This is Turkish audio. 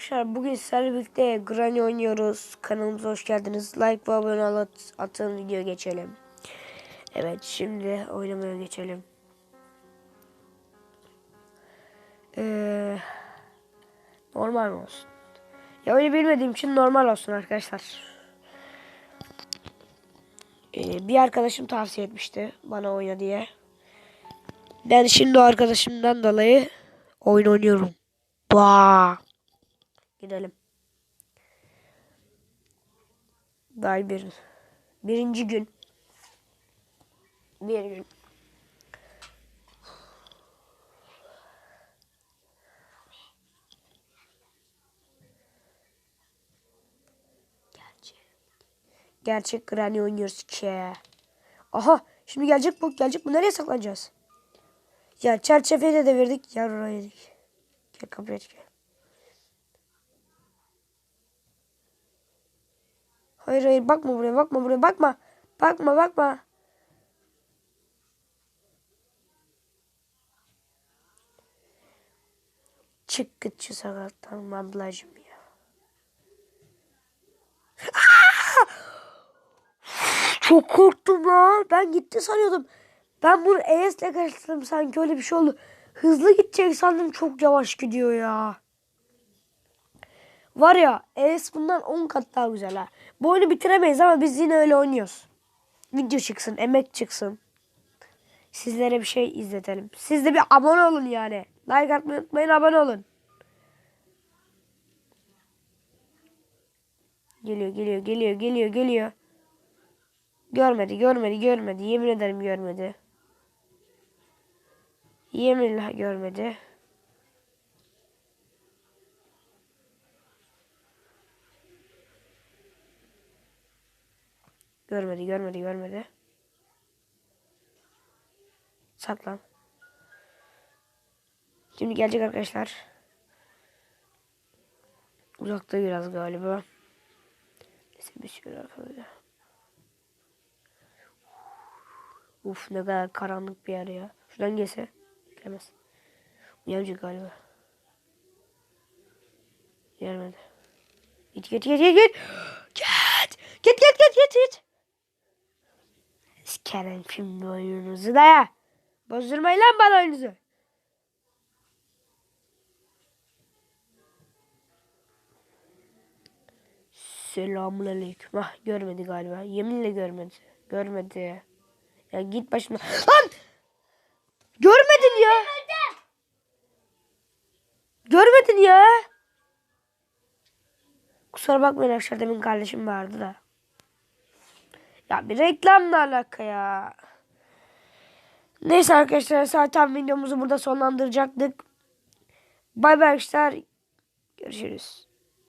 Arkadaşlar bugün sizlerle birlikte Granny oynuyoruz. Kanalımıza hoş geldiniz. Like ve abone ol at- atın video geçelim. Evet şimdi oynamaya geçelim. Ee, normal mi olsun? Ya öyle bilmediğim için normal olsun arkadaşlar. Ee, bir arkadaşım tavsiye etmişti bana oyna diye. Ben şimdi o arkadaşımdan dolayı oyun oynuyorum. Bah. Gidelim. Daha bir. Birinci gün. Bir gün. Gerçek. Gerçek Granny oynuyoruz ki. Aha şimdi gelecek bu gelecek bu nereye saklanacağız? Ya çerçeveyi de devirdik ya oraya yedik. Gel kapıya gel. Hayır hayır bakma buraya bakma buraya bakma. Bakma bakma. Çık git şu sokaktan ablacım ya. Aa! Çok korktum lan. Ben gitti sanıyordum. Ben bunu ES'le karıştırdım sanki öyle bir şey oldu. Hızlı gidecek sandım çok yavaş gidiyor ya. Var ya ES bundan 10 kat daha güzel ha. Bu oyunu bitiremeyiz ama biz yine öyle oynuyoruz. Video çıksın, emek çıksın. Sizlere bir şey izletelim. Siz de bir abone olun yani. Like atmayı unutmayın, abone olun. Geliyor, geliyor, geliyor, geliyor, geliyor. Görmedi, görmedi, görmedi. Yemin ederim görmedi. Yeminle görmedi. Görmedi, görmedi, görmedi. Saklan. Şimdi gelecek arkadaşlar. Uzakta biraz galiba. Neyse bir sürü arkadaşlar. Uf ne kadar karanlık bir yer ya. Şuradan gelse. Gelmez. Uyanacak galiba. Gelmedi. Git git. Git. Git git git git git. Sikerim şimdi oyununuzu da ya. Bozdurmayın lan bana oyununuzu. Selamun aleyküm. Ah görmedi galiba. Yeminle görmedi. Görmedi. Ya git başımdan. Lan! Görmedin ya. Görmedin ya. Kusura bakmayın arkadaşlar demin kardeşim vardı da. Ya bir reklamla alaka ya. Neyse arkadaşlar zaten videomuzu burada sonlandıracaktık. Bay bay arkadaşlar. Görüşürüz.